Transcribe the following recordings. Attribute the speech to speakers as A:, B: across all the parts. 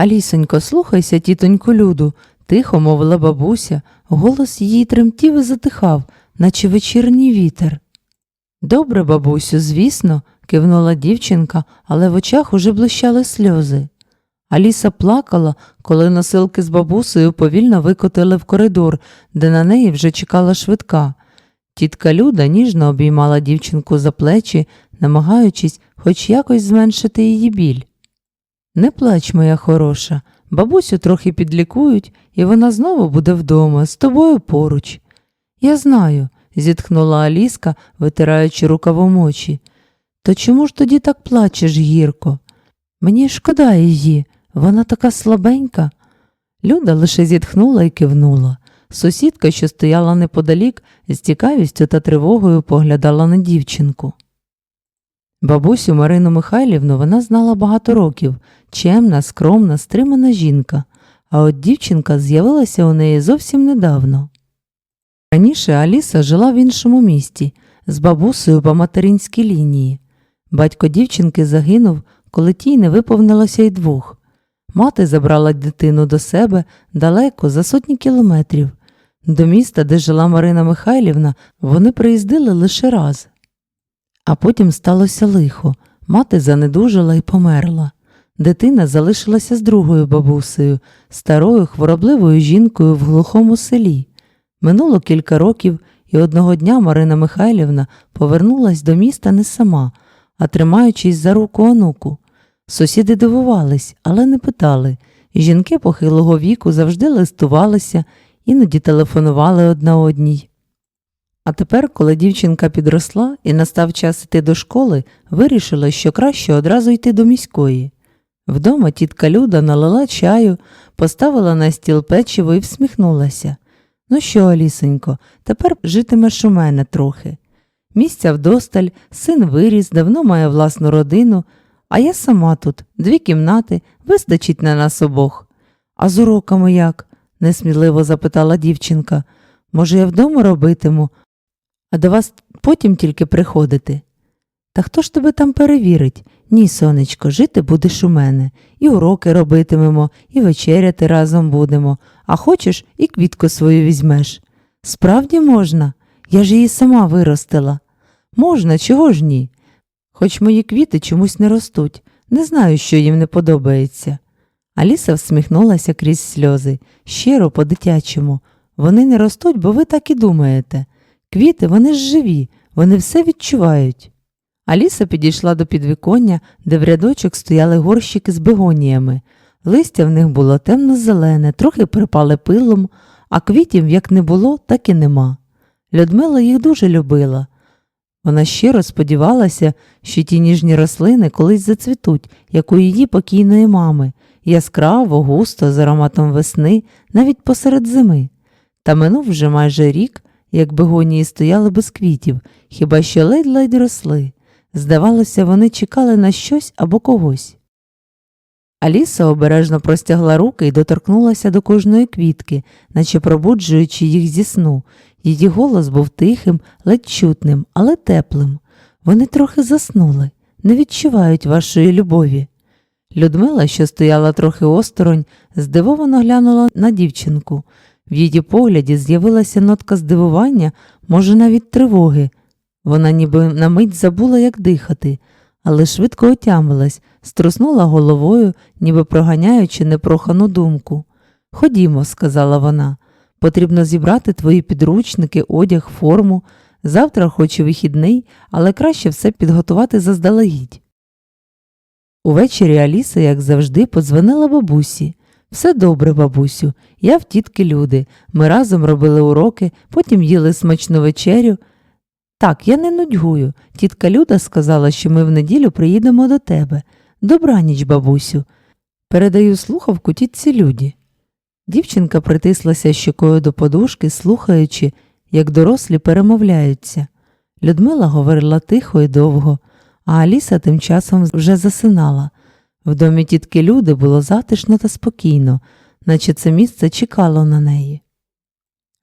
A: Алісонько, слухайся, тітоньку Люду, тихо мовила бабуся, голос її тремтів і затихав, наче вечірній вітер. Добре, бабусю, звісно, кивнула дівчинка, але в очах уже блищали сльози. Аліса плакала, коли носилки з бабусею повільно викотили в коридор, де на неї вже чекала швидка. Тітка Люда ніжно обіймала дівчинку за плечі, намагаючись хоч якось зменшити її біль. Не плач, моя хороша, бабусю трохи підлікують, і вона знову буде вдома, з тобою поруч. Я знаю, зітхнула Аліска, витираючи рукавом очі. То чому ж тоді так плачеш гірко? Мені шкода її, вона така слабенька. Люда лише зітхнула і кивнула. Сусідка, що стояла неподалік, з цікавістю та тривогою поглядала на дівчинку. Бабусю Марину Михайлівну вона знала багато років, чемна, скромна, стримана жінка, а от дівчинка з'явилася у неї зовсім недавно. Раніше Аліса жила в іншому місті, з бабусею по материнській лінії. Батько дівчинки загинув, коли тій не виповнилося й двох. Мати забрала дитину до себе далеко за сотні кілометрів. До міста, де жила Марина Михайлівна, вони приїздили лише раз. А потім сталося лихо. Мати занедужила і померла. Дитина залишилася з другою бабусею, старою хворобливою жінкою в глухому селі. Минуло кілька років, і одного дня Марина Михайлівна повернулась до міста не сама, а тримаючись за руку онуку. Сусіди дивувались, але не питали. Жінки похилого віку завжди листувалися, іноді телефонували одна одній. А тепер, коли дівчинка підросла і настав час іти до школи, вирішила, що краще одразу йти до міської. Вдома тітка Люда налила чаю, поставила на стіл печиво і всміхнулася. Ну що, Алісонько, тепер житимеш у мене трохи. Місця вдосталь, син виріс, давно має власну родину, а я сама тут, дві кімнати, вистачить на нас обох. А з уроками як? несміливо запитала дівчинка. Може, я вдома робитиму, а до вас потім тільки приходити. Та хто ж тебе там перевірить? Ні, сонечко, жити будеш у мене, і уроки робитимемо, і вечеряти разом будемо, а хочеш, і квітку свою візьмеш. Справді можна, я ж її сама виростила. Можна, чого ж ні? Хоч мої квіти чомусь не ростуть, не знаю, що їм не подобається. Аліса всміхнулася крізь сльози, щиро по-дитячому. Вони не ростуть, бо ви так і думаєте. Квіти, вони ж живі, вони все відчувають. Аліса підійшла до підвіконня, де в рядочок стояли горщики з бегоніями. Листя в них було темно-зелене, трохи припали пилом, а квітів як не було, так і нема. Людмила їх дуже любила. Вона щиро сподівалася, що ті ніжні рослини колись зацвітуть, як у її покійної мами, яскраво, густо, з ароматом весни, навіть посеред зими. Та минув вже майже рік, як бегонії стояли без квітів, хіба що ледь-ледь росли. Здавалося, вони чекали на щось або когось. Аліса обережно простягла руки і доторкнулася до кожної квітки, наче пробуджуючи їх зі сну. Її голос був тихим, ледь чутним, але теплим. Вони трохи заснули, не відчувають вашої любові. Людмила, що стояла трохи осторонь, здивовано глянула на дівчинку. В її погляді з'явилася нотка здивування, може, навіть тривоги. Вона ніби на мить забула, як дихати, але швидко отямилась, струснула головою, ніби проганяючи непрохану думку. Ходімо, сказала вона, потрібно зібрати твої підручники, одяг, форму. Завтра, хоч і вихідний, але краще все підготувати заздалегідь. Увечері Аліса, як завжди, подзвонила бабусі. Все добре, бабусю, я в тітки люди. Ми разом робили уроки, потім їли смачну вечерю. Так, я не нудьгую. Тітка Люда сказала, що ми в неділю приїдемо до тебе. Добраніч, бабусю. Передаю слухавку тітці Люді. Дівчинка притислася щокою до подушки, слухаючи, як дорослі перемовляються. Людмила говорила тихо і довго, а Аліса тим часом вже засинала. В домі тітки Люди було затишно та спокійно, наче це місце чекало на неї.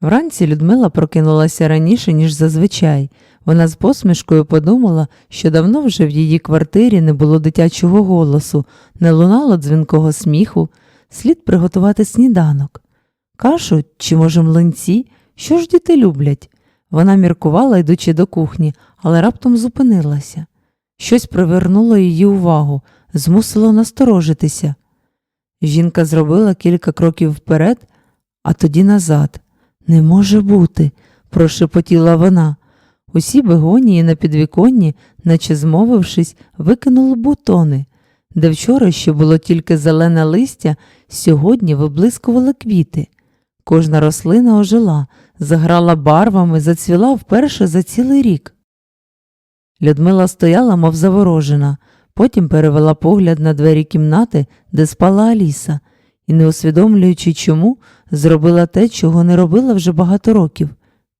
A: Вранці Людмила прокинулася раніше, ніж зазвичай. Вона з посмішкою подумала, що давно вже в її квартирі не було дитячого голосу, не лунало дзвінкого сміху. слід приготувати сніданок. Кашу чи, може, млинці, що ж діти люблять? Вона міркувала, йдучи до кухні, але раптом зупинилася. Щось привернуло її увагу, змусило насторожитися. Жінка зробила кілька кроків вперед, а тоді назад. Не може бути, прошепотіла вона. Усі бегонії на підвіконні, наче змовившись, викинули бутони, де вчора ще було тільки зелене листя, сьогодні виблискували квіти. Кожна рослина ожила, заграла барвами, зацвіла вперше за цілий рік. Людмила стояла, мов заворожена, потім перевела погляд на двері кімнати, де спала Аліса, і, не усвідомлюючи чому, зробила те, чого не робила вже багато років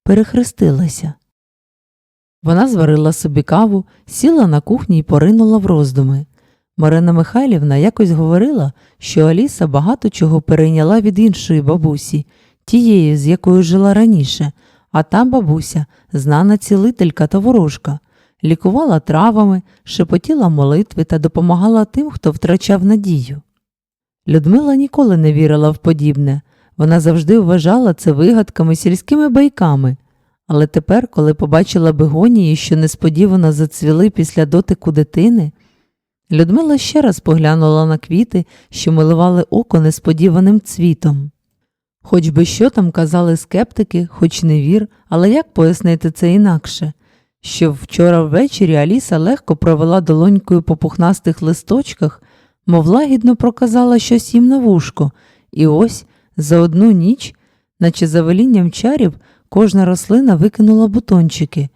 A: перехрестилася. Вона зварила собі каву, сіла на кухні і поринула в роздуми. Марина Михайлівна якось говорила, що Аліса багато чого перейняла від іншої бабусі, тієї, з якою жила раніше, а та бабуся знана цілителька та ворожка, лікувала травами, шепотіла молитви та допомагала тим, хто втрачав надію. Людмила ніколи не вірила в подібне, вона завжди вважала це вигадками сільськими байками. Але тепер, коли побачила бегонії, що несподівано зацвіли після дотику дитини, Людмила ще раз поглянула на квіти, що милували око несподіваним цвітом. Хоч би що там казали скептики, хоч не вір, але як пояснити це інакше? Що вчора ввечері Аліса легко провела долонькою по пухнастих листочках, мов лагідно проказала щось їм на вушко, і ось за одну ніч, наче за велінням чарів, кожна рослина викинула бутончики,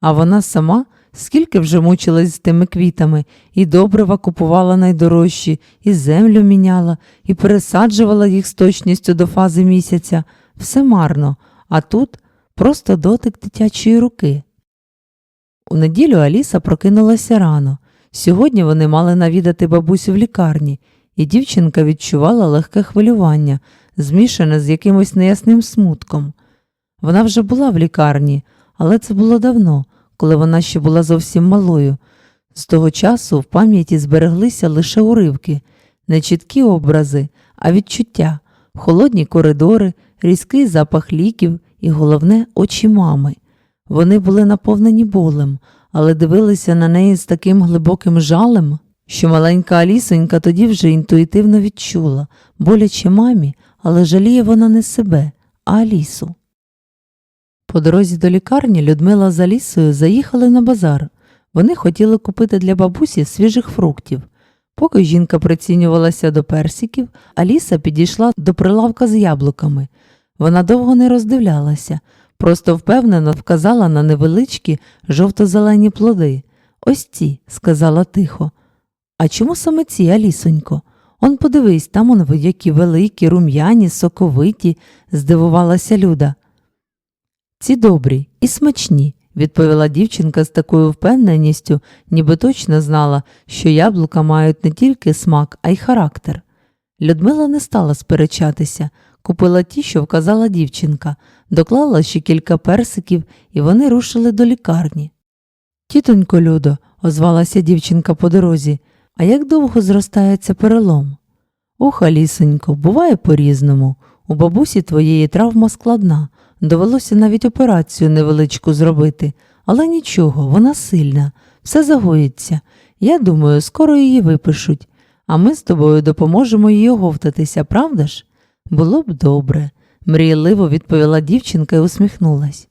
A: а вона сама скільки вже мучилась з тими квітами, і добрива купувала найдорожчі, і землю міняла, і пересаджувала їх з точністю до фази місяця. Все марно, а тут просто дотик дитячої руки. У неділю Аліса прокинулася рано. Сьогодні вони мали навідати бабусю в лікарні, і дівчинка відчувала легке хвилювання, змішане з якимось неясним смутком. Вона вже була в лікарні, але це було давно, коли вона ще була зовсім малою. З того часу в пам'яті збереглися лише уривки, не чіткі образи, а відчуття, холодні коридори, різкий запах ліків і, головне, очі мами. Вони були наповнені болем, але дивилися на неї з таким глибоким жалем, що маленька Алісонька тоді вже інтуїтивно відчула, боляче мамі, але жаліє вона не себе, а Алісу. По дорозі до лікарні Людмила з Алісою заїхали на базар. Вони хотіли купити для бабусі свіжих фруктів. Поки жінка прицінювалася до персиків, Аліса підійшла до прилавка з яблуками. Вона довго не роздивлялася, просто впевнено вказала на невеличкі жовто-зелені плоди. Ось ці, сказала тихо. А чому саме ці, Алісонько? Он подивись, там он які великі, рум'яні, соковиті, здивувалася Люда. Ці добрі і смачні, відповіла дівчинка з такою впевненістю, ніби точно знала, що яблука мають не тільки смак, а й характер. Людмила не стала сперечатися, купила ті, що вказала дівчинка, доклала ще кілька персиків, і вони рушили до лікарні. Тітонько Людо, озвалася дівчинка по дорозі, а як довго зростається перелом? Ох, Алісенько, буває по-різному. У бабусі твоєї травма складна. Довелося навіть операцію невеличку зробити, але нічого, вона сильна, все загоїться. Я думаю, скоро її випишуть, а ми з тобою допоможемо їй оговтатися, правда ж? Було б добре, мрійливо відповіла дівчинка і усміхнулась.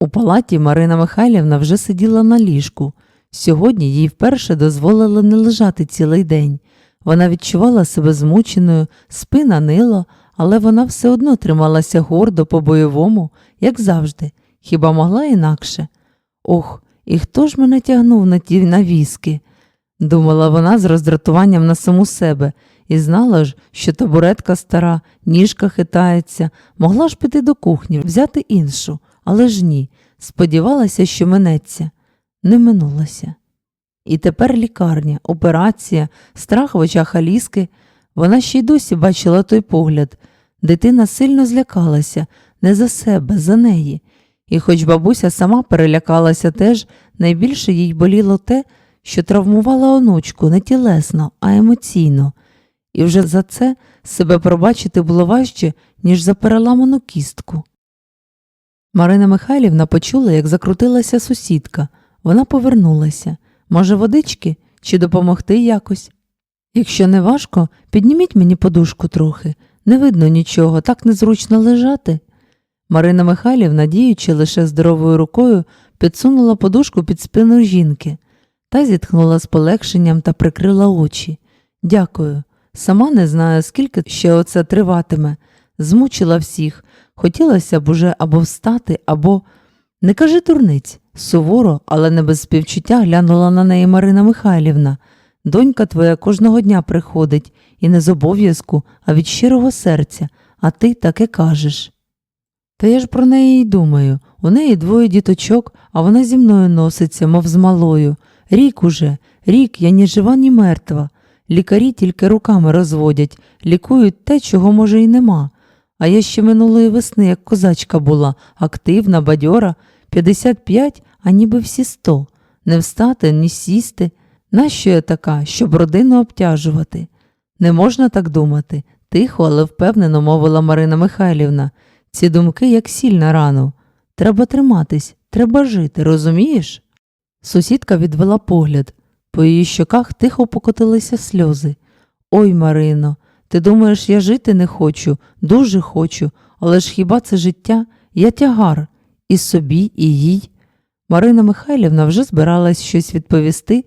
A: У палаті Марина Михайлівна вже сиділа на ліжку. Сьогодні їй вперше дозволили не лежати цілий день. Вона відчувала себе змученою, спина нила, але вона все одно трималася гордо по-бойовому, як завжди, хіба могла інакше. Ох, і хто ж мене тягнув на ті навіски? думала вона з роздратуванням на саму себе, і знала ж, що табуретка стара, ніжка хитається, могла ж піти до кухні, взяти іншу, але ж ні, сподівалася, що минеться, не минулася. І тепер лікарня, операція, страх в очах Аліски. Вона ще й досі бачила той погляд. Дитина сильно злякалася не за себе, за неї. І хоч бабуся сама перелякалася теж, найбільше їй боліло те, що травмувала онучку не тілесно, а емоційно. І вже за це себе пробачити було важче, ніж за переламану кістку. Марина Михайлівна почула, як закрутилася сусідка. Вона повернулася. Може, водички чи допомогти якось? Якщо не важко, підніміть мені подушку трохи. Не видно нічого, так незручно лежати. Марина Михайлівна, діючи лише здоровою рукою, підсунула подушку під спину жінки та зітхнула з полегшенням та прикрила очі. Дякую. Сама не знаю, скільки ще оце триватиме. Змучила всіх. Хотілося б уже або встати, або. Не кажи дурниць. Суворо, але не без співчуття глянула на неї Марина Михайлівна. Донька твоя кожного дня приходить, і не з обов'язку, а від щирого серця, а ти таке кажеш. Та я ж про неї й думаю. У неї двоє діточок, а вона зі мною носиться, мов з малою. Рік уже, рік я ні жива, ні мертва. Лікарі тільки руками розводять, лікують те, чого може й нема. А я ще минулої весни, як козачка була, активна, бадьора, 55, а ніби всі 100. Не встати, ні сісти. Нащо я така, щоб родину обтяжувати? Не можна так думати, тихо, але впевнено мовила Марина Михайлівна. Ці думки, як сіль на рану. Треба триматись, треба жити, розумієш? Сусідка відвела погляд. По її щоках тихо покотилися сльози. Ой, Марино, ти думаєш, я жити не хочу, дуже хочу, але ж хіба це життя? Я тягар і собі, і їй. Марина Михайлівна вже збиралась щось відповісти,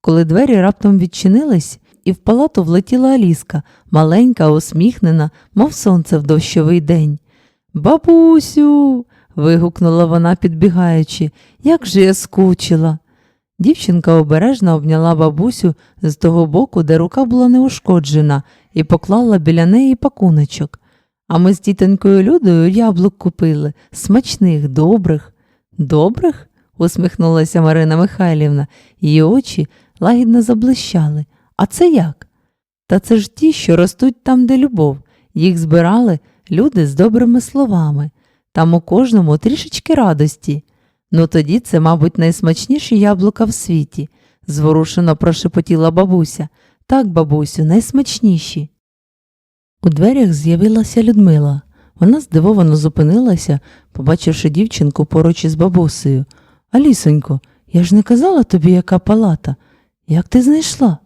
A: коли двері раптом відчинились, і в палату влетіла Аліска, маленька, усміхнена, мов сонце в дощовий день. Бабусю. вигукнула вона, підбігаючи, як же я скучила. Дівчинка обережно обняла бабусю з того боку, де рука була неушкоджена, і поклала біля неї пакуночок. А ми з тітонькою Людою яблук купили, смачних, добрих. Добрих? усміхнулася Марина Михайлівна, її очі лагідно заблищали. А це як? Та це ж ті, що ростуть там, де любов. Їх збирали люди з добрими словами, там у кожному трішечки радості. Ну тоді це, мабуть, найсмачніші яблука в світі, зворушено прошепотіла бабуся. Так, бабусю, найсмачніші. У дверях з'явилася Людмила. Вона здивовано зупинилася, побачивши дівчинку поруч із бабусею. Алісонько, я ж не казала тобі, яка палата. Як ти знайшла?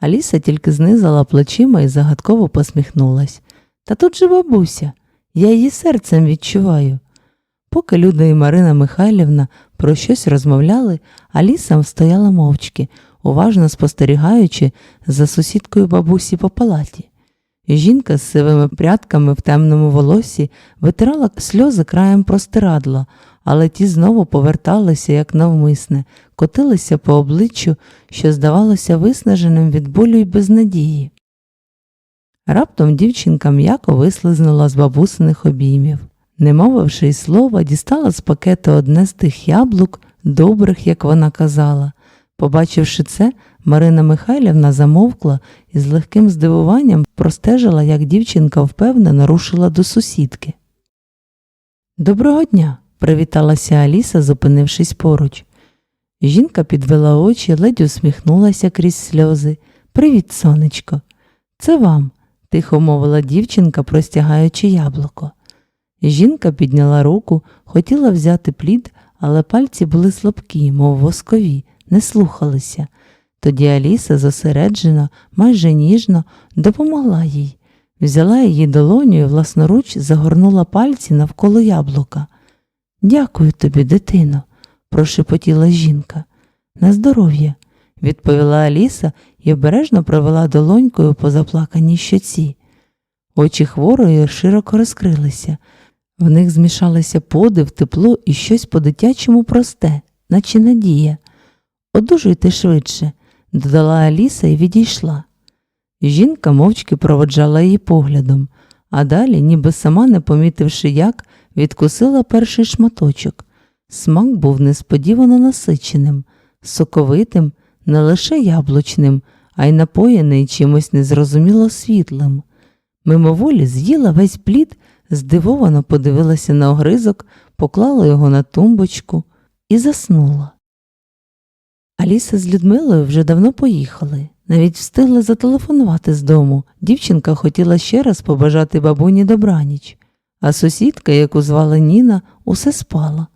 A: Аліса тільки знизала плечима і загадково посміхнулась. Та тут же бабуся, я її серцем відчуваю. Поки Люда і Марина Михайлівна про щось розмовляли, Аліса стояла мовчки, уважно спостерігаючи за сусідкою бабусі по палаті. Жінка з сивими прядками в темному волосі витирала сльози краєм простирадла, але ті знову поверталися, як навмисне, котилися по обличчю, що здавалося виснаженим від болю й безнадії. Раптом дівчинка м'яко вислизнула з бабусиних обіймів. Не мовивши й слова, дістала з пакету одне з тих яблук, добрих, як вона казала. Побачивши це, Марина Михайлівна замовкла і з легким здивуванням простежила, як дівчинка впевнено рушила до сусідки. Доброго дня, привіталася Аліса, зупинившись поруч. Жінка підвела очі, ледь усміхнулася крізь сльози. Привіт, сонечко. Це вам, тихо мовила дівчинка, простягаючи яблуко. Жінка підняла руку, хотіла взяти плід, але пальці були слабкі, мов воскові, не слухалися. Тоді Аліса зосереджено, майже ніжно допомогла їй, взяла її долоню і власноруч загорнула пальці навколо яблука. Дякую тобі, дитино, прошепотіла жінка. На здоров'я, відповіла Аліса і обережно провела долонькою по заплаканій щоці. Очі хворої широко розкрилися. В них змішалися подив, тепло і щось по-дитячому просте, наче надія. Одужуйте швидше, додала Аліса і відійшла. Жінка мовчки проводжала її поглядом, а далі, ніби сама не помітивши як, відкусила перший шматочок. Смак був несподівано насиченим, соковитим, не лише яблучним, а й напоєний чимось незрозуміло світлим. Мимоволі з'їла весь плід, здивовано подивилася на огризок, поклала його на тумбочку і заснула. Аліса з Людмилою вже давно поїхали. Навіть встигла зателефонувати з дому. Дівчинка хотіла ще раз побажати бабуні добраніч, а сусідка, яку звали Ніна, усе спала.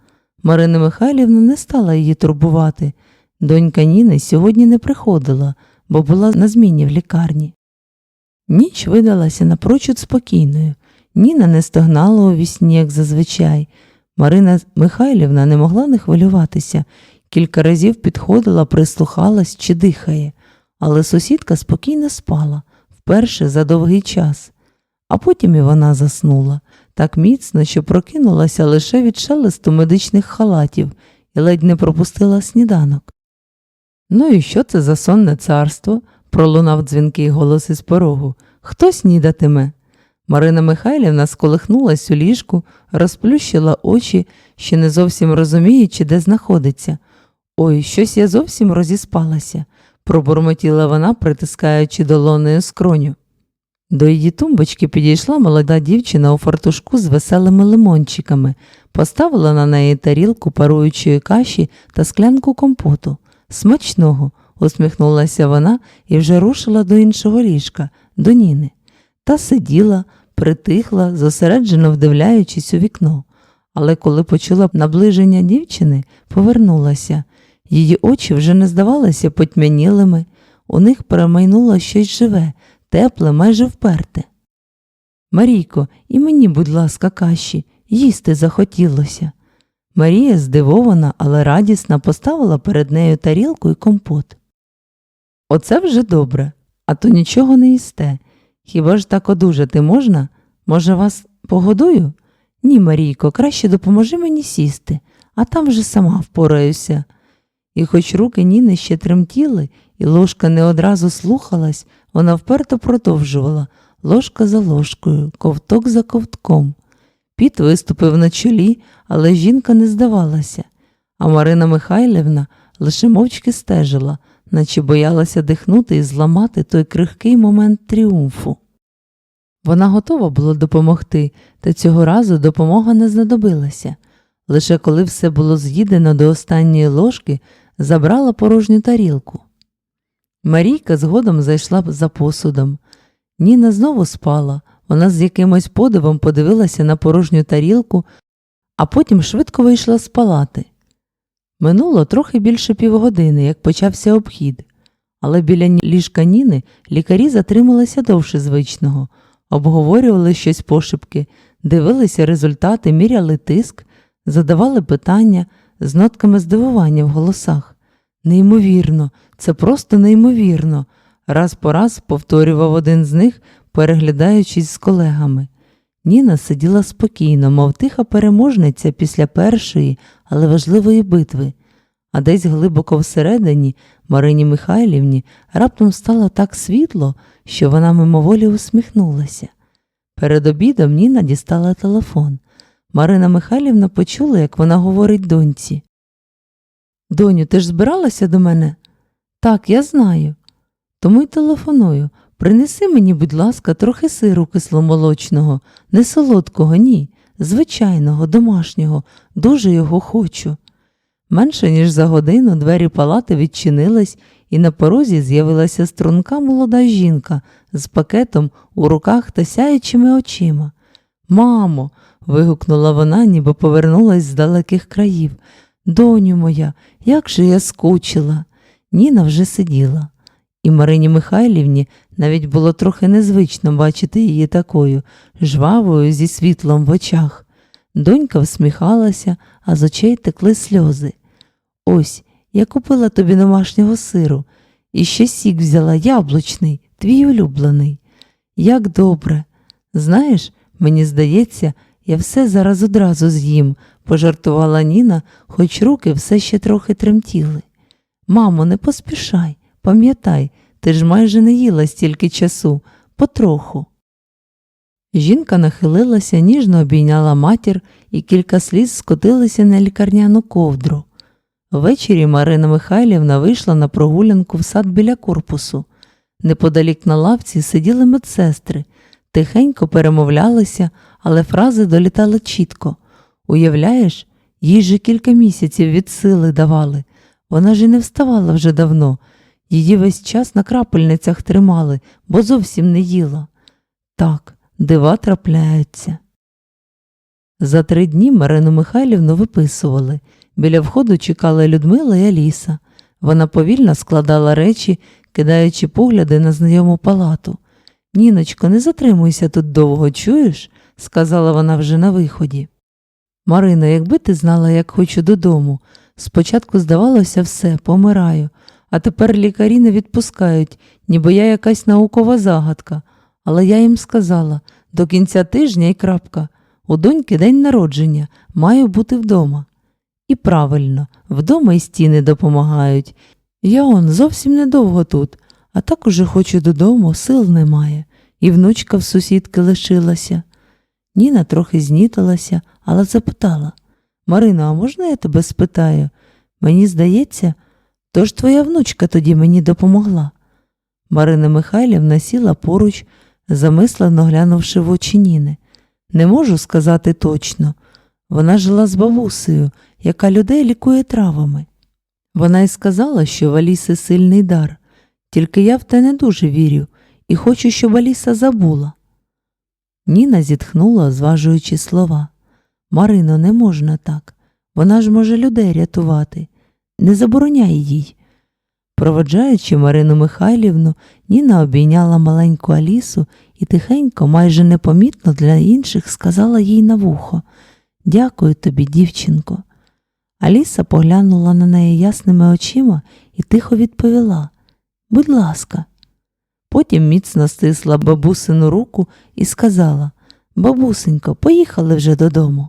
A: Марина Михайлівна не стала її турбувати. Донька Ніни сьогодні не приходила, бо була на зміні в лікарні. Ніч видалася напрочуд спокійною. Ніна не стогнала у вісні, як зазвичай. Марина Михайлівна не могла не хвилюватися. Кілька разів підходила, прислухалась чи дихає, але сусідка спокійно спала вперше за довгий час. А потім і вона заснула так міцно, що прокинулася лише від шелесту медичних халатів і ледь не пропустила сніданок. Ну і що це за сонне царство? пролунав дзвінкий голос із порогу. Хто снідатиме? Марина Михайлівна сколихнулась у ліжку, розплющила очі, ще не зовсім розуміючи, де знаходиться. Ой, щось я зовсім розіспалася, пробурмотіла вона, притискаючи долонею скроню. До її тумбочки підійшла молода дівчина у фартушку з веселими лимончиками, поставила на неї тарілку паруючої каші та склянку компоту. Смачного, усміхнулася вона і вже рушила до іншого ліжка, до Ніни. Та сиділа, притихла, зосереджено вдивляючись у вікно. Але коли почула наближення дівчини, повернулася. Її очі вже не здавалися потьмянілими, у них перемайнуло щось живе, тепле, майже вперте. Марійко, і мені, будь ласка, каші, їсти захотілося. Марія, здивована, але радісна, поставила перед нею тарілку і компот. Оце вже добре, а то нічого не їсте. Хіба ж так одужати можна? Може, вас погодую? Ні, Марійко, краще допоможи мені сісти, а там вже сама впораюся. І хоч руки Ніни ще тремтіли, і ложка не одразу слухалась, вона вперто продовжувала ложка за ложкою, ковток за ковтком. Піт виступив на чолі, але жінка не здавалася, а Марина Михайлівна лише мовчки стежила, наче боялася дихнути і зламати той крихкий момент тріумфу. Вона готова була допомогти, та цього разу допомога не знадобилася. Лише коли все було з'їдено до останньої ложки, забрала порожню тарілку. Марійка згодом зайшла за посудом. Ніна знову спала, вона з якимось подивом подивилася на порожню тарілку, а потім швидко вийшла з палати. Минуло трохи більше півгодини, як почався обхід, але біля ліжка Ніни лікарі затрималися довше звичного, обговорювали щось пошепки, дивилися результати, міряли тиск, задавали питання з нотками здивування в голосах. Неймовірно, це просто неймовірно, раз по раз повторював один з них, переглядаючись з колегами. Ніна сиділа спокійно, мов тиха переможниця після першої, але важливої битви, а десь глибоко всередині Марині Михайлівні раптом стало так світло, що вона мимоволі усміхнулася. Перед обідом Ніна дістала телефон. Марина Михайлівна почула, як вона говорить доньці. Доню, ти ж збиралася до мене? Так, я знаю. Тому й телефоную. Принеси мені, будь ласка, трохи сиру кисломолочного, не солодкого, ні, звичайного, домашнього, дуже його хочу. Менше ніж за годину двері палати відчинились, і на порозі з'явилася струнка молода жінка з пакетом у руках та сяючими очима. Мамо. вигукнула вона, ніби повернулась з далеких країв. Доню моя, як же я скучила. Ніна вже сиділа. І Марині Михайлівні навіть було трохи незвично бачити її такою, жвавою зі світлом в очах. Донька всміхалася, а з очей текли сльози. Ось, я купила тобі домашнього сиру, і ще сік взяла яблучний, твій улюблений. Як добре. Знаєш, мені здається, я все зараз одразу з'їм, пожартувала Ніна, хоч руки все ще трохи тремтіли. Мамо, не поспішай, пам'ятай, ти ж майже не їла стільки часу, потроху. Жінка нахилилася, ніжно обійняла матір, і кілька сліз скотилися на лікарняну ковдру. Ввечері Марина Михайлівна вийшла на прогулянку в сад біля корпусу. Неподалік на лавці сиділи медсестри, тихенько перемовлялися, але фрази долітали чітко. Уявляєш, їй же кілька місяців від сили давали. Вона ж і не вставала вже давно. Її весь час на крапельницях тримали, бо зовсім не їла. Так, дива трапляються. За три дні Марину Михайлівну виписували. Біля входу чекала Людмила і Аліса. Вона повільно складала речі, кидаючи погляди на знайому палату. Ніночко, не затримуйся тут довго, чуєш? сказала вона вже на виході. Марино, якби ти знала, як хочу додому. Спочатку здавалося все, помираю, а тепер лікарі не відпускають, ніби я якась наукова загадка. Але я їм сказала до кінця тижня і крапка. У доньки день народження, маю бути вдома. І правильно, вдома й стіни допомагають. Я он зовсім недовго тут, а так уже хочу додому, сил немає, і внучка в сусідки лишилася. Ніна трохи знітилася, але запитала Марино, а можна я тебе спитаю? Мені здається, ж твоя внучка тоді мені допомогла. Марина Михайлівна сіла поруч, замислено глянувши в очі Ніни. Не можу сказати точно. Вона жила з бабусею, яка людей лікує травами. Вона й сказала, що в Аліси сильний дар, тільки я в те не дуже вірю і хочу, щоб Аліса забула. Ніна зітхнула, зважуючи слова. Марино, не можна так. Вона ж може людей рятувати. Не забороняй їй. Проводжаючи Марину Михайлівну, Ніна обійняла маленьку Алісу і тихенько, майже непомітно для інших, сказала їй на вухо Дякую тобі, дівчинко. Аліса поглянула на неї ясними очима і тихо відповіла Будь ласка. Потім міцно стисла бабусину руку і сказала Бабусенько, поїхали вже додому.